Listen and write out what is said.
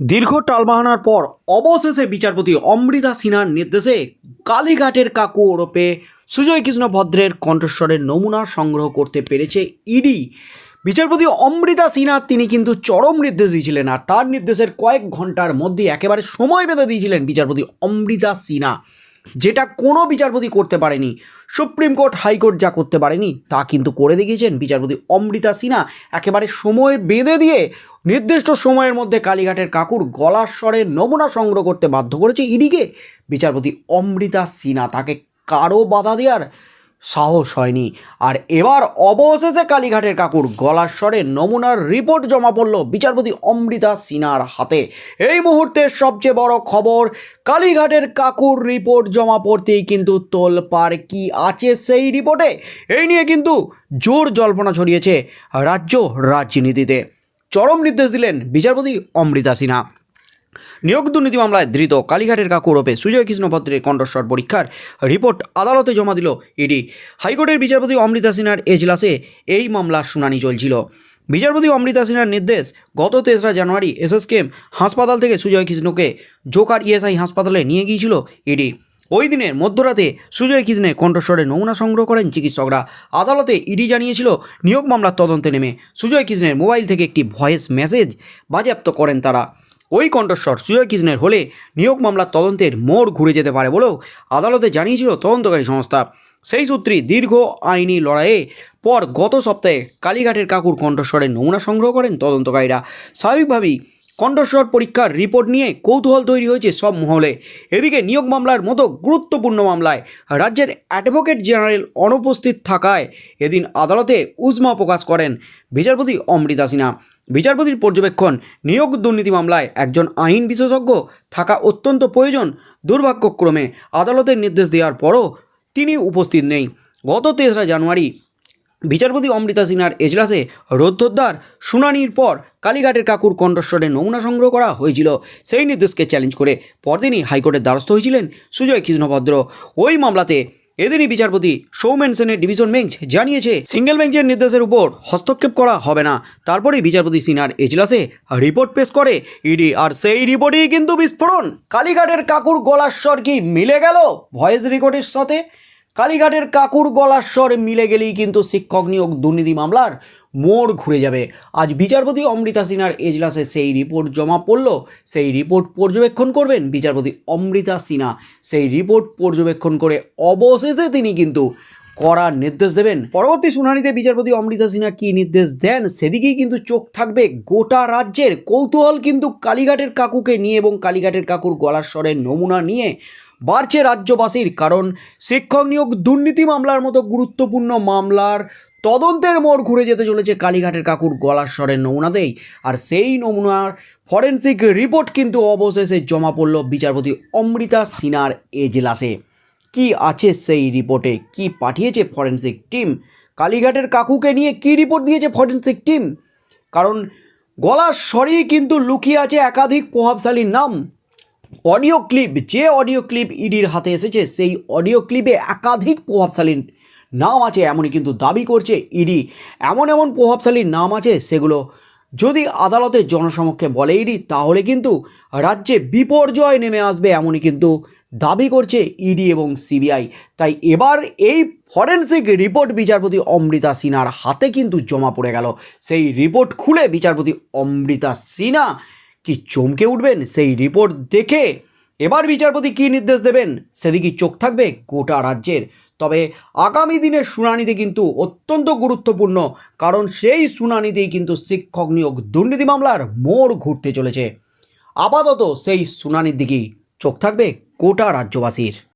দীর্ঘ টালবাহানার পর অবশেষে বিচারপতি অমৃতা সিনহার নির্দেশে কালীঘাটের কাকু ওরপে সুজয় কৃষ্ণ ভদ্রের কণ্ঠস্বরের নমুনা সংগ্রহ করতে পেরেছে ইডি। বিচারপতি অমৃতা সিনহা তিনি কিন্তু চরম নির্দেশ দিয়েছিলেন আর তার নির্দেশের কয়েক ঘণ্টার মধ্যে একেবারে সময় বেঁধে দিয়েছিলেন বিচারপতি অমৃতা সিনহা। যেটা কোনো বিচারপতি করতে পারেনি। সুপ্রিম কোর্ট, হাইকোর্ট যা করতে পারেনি, তা কিন্তু করে দেখিয়েছেন বিচারপতি অমৃতা সিনহা। একেবারে সময় বেঁধে দিয়ে নির্দিষ্ট সময়ের মধ্যে কালীঘাটের কাকুর গলার স্বরের নমুনা সংগ্রহ করতে বাধ্য করেছে ইডিকে। বিচারপতি অমৃতা সিনহা, তাকে কারও বাধা দেওয়ার সাহস হয়নি। আর এবার অবশেষে কালীঘাটের কাকুর গলার স্বরে নমুনার রিপোর্ট জমা পড়ল বিচারপতি অমৃতা সিনার হাতে। এই মুহূর্তের সবচেয়ে বড় খবর, কালীঘাটের কাকুর রিপোর্ট জমা পড়তেই কিন্তু তোলপাড় কি আছে সেই রিপোর্টে? এই নিয়ে কিন্তু জোর জল্পনা ছড়িয়েছে রাজ্য রাজনীতিতে। চরম নির্দেশ দিলেন বিচারপতি অমৃতা সিনহা। নিয়োগ দুর্নীতি মামলায় ধৃত কালীঘাটের কাকু ওরপে সুজয় কৃষ্ণ ভদ্রের কণ্ঠস্বর পরীক্ষার রিপোর্ট আদালতে জমা দিল ইডি। হাইকোর্টের বিচারপতি অমৃতা সিনহার এজলাসে এই মামলার শুনানি চলছিল। বিচারপতি অমৃতা সিনহার নির্দেশ, গত তেসরা জানুয়ারি এসএসকেএম হাসপাতাল থেকে সুজয় কৃষ্ণকে জোকার ইএসআই হাসপাতালে নিয়ে গিয়েছিল ইডি। ওই দিনের মধ্যরাতে সুজয় কৃষ্ণের কণ্ঠস্বরে নমুনা সংগ্রহ করেন চিকিৎসকরা। আদালতে ইডি জানিয়েছিল, নিয়োগ মামলার তদন্তে নেমে সুজয় কৃষ্ণের মোবাইল থেকে একটি ভয়েস মেসেজ বাজেয়াপ্ত করেন তারা। ওই কণ্ঠস্বর সুজয় কৃষ্ণের হলে নিয়োগ মামলার তদন্তের মোড় ঘুরে যেতে পারে বলেও আদালতে জানিয়েছিল তদন্তকারী সংস্থা। সেই সূত্রে দীর্ঘ আইনি লড়াইয়ে পর গত সপ্তাহে কালীঘাটের কাকুর কণ্ঠস্বরের নমুনা সংগ্রহ করেন তদন্তকারীরা। স্বাভাবিকভাবেই কণ্ঠস্বর পরীক্ষার রিপোর্ট নিয়ে কৌতূহল তৈরি হয়েছে সব মহলে। এদিকে নিয়োগ মামলার মতো গুরুত্বপূর্ণ মামলায় রাজ্যের অ্যাডভোকেট জেনারেল অনুপস্থিত থাকায় এদিন আদালতে উজমা প্রকাশ করেন বিচারপতি অমৃতা সিনহা। বিচারপতির পর্যবেক্ষণ, নিয়োগ দুর্নীতি মামলায় একজন আইন বিশেষজ্ঞ থাকা অত্যন্ত প্রয়োজন দুর্ভাগ্যক্রমে। আদালতের নির্দেশ দেওয়ার পরও তিনি উপস্থিত নেই। গত তেসরা জানুয়ারি বিচারপতি অমৃতা সিনহার এজলাসে রোদ্ধদ্বার শুনানির পর কালীঘাটের কাকুর কণ্ঠস্বরে নমুনা সংগ্রহ করা হয়েছিল। সেই নির্দেশকে চ্যালেঞ্জ করে পরদিনই হাইকোর্টের দ্বারস্থ হয়েছিলেন সুজয় কৃষ্ণভদ্র। ওই মামলাতে এদিনই বিচারপতি সৌমেন সেনের ডিভিশন বেঞ্চ জানিয়েছে সিঙ্গেল বেঞ্চের নির্দেশের উপর হস্তক্ষেপ করা হবে না। তারপরেই বিচারপতি সিনহার এজলাসে রিপোর্ট পেশ করে ইডি। আর সেই রিপোর্টেই কিন্তু বিস্ফোরণ। কালীঘাটের কাকুর গলার স্বর কি মিলে গেল? ভয়েস রেকর্ডের সাথে কালীঘাটের কাকুর গলার স্বর মিলে গেলেই কিন্তু শিক্ষক নিয়োগ দুর্নীতি মামলার মোড় ঘুরে যাবে। আজ বিচারপতি অমৃতা সিনহার এজলাসে সেই রিপোর্ট জমা পড়ল, সেই রিপোর্ট পর্যবেক্ষণ করবেন বিচারপতি অমৃতা সিনহা। সেই রিপোর্ট পর্যবেক্ষণ করে অবশেষে তিনি কিন্তু করার নির্দেশ দেবেন। পরবর্তী শুনানিতে বিচারপতি অমৃতা সিনহা কী নির্দেশ দেন সেদিকেই কিন্তু চোখ থাকবে গোটা রাজ্যের। কৌতূহল কিন্তু কালীঘাটের কাকুকে নিয়ে এবং কালীঘাটের কাকুর গলার স্বরের নমুনা নিয়ে বাড়ছে রাজ্যবাসীর কারণ শিক্ষক নিয়োগ দুর্নীতি মামলার মতো গুরুত্বপূর্ণ মামলার তদন্তের মোড় ঘুরে যেতে চলেছে কালীঘাটের কাকুর গলার স্বরের নমুনাতেই। আর সেই নমুনার ফরেন্সিক রিপোর্ট কিন্তু অবশেষে জমা পড়ল বিচারপতি অমৃতা সিনার এজলাসে। কি আছে সেই রিপোর্টে? কি পাঠিয়েছে ফরেন্সিক টিম? কালীঘাটের কাকুকে নিয়ে কি রিপোর্ট দিয়েছে ফরেন্সিক টিম? কারণ গলার স্বরেই কিন্তু লুকিয়ে আছে একাধিক প্রভাবশালী নাম। অডিও ক্লিপ, যে অডিও ক্লিপ ইডির হাতে এসেছে, সেই অডিও ক্লিপে একাধিক প্রভাবশালী নাম আছে, এমনই কিন্তু দাবি করছে ইডি। এমন এমন প্রভাবশালী নাম আছে, সেগুলো যদি আদালতের জনসমক্ষে বলে ইডি, তাহলে কিন্তু রাজ্যে বিপর্যয় নেমে আসবে, এমনই কিন্তু দাবি করছে ইডি এবং সিবিআই। তাই এবার এই ফরেন্সিক রিপোর্ট বিচারপতি অমৃতা সিনহার হাতে কিন্তু জমা পড়ে গেল। সেই রিপোর্ট খুলে বিচারপতি অমৃতা সিনহা কি চমকে উঠবেন সেই রিপোর্ট দেখে? এবার বিচারপতি কী নির্দেশ দেবেন? সেদিকে চোখ থাকবে গোটা রাজ্যের। তবে আগামী দিনের শুনানিতে কিন্তু অত্যন্ত গুরুত্বপূর্ণ, কারণ সেই শুনানিতেই কিন্তু শিক্ষক নিয়োগ দুর্নীতি মামলার মোড় ঘুরতে চলেছে। আপাতত সেই শুনানির দিকেই চোখ থাকবে গোটা রাজ্যবাসীর।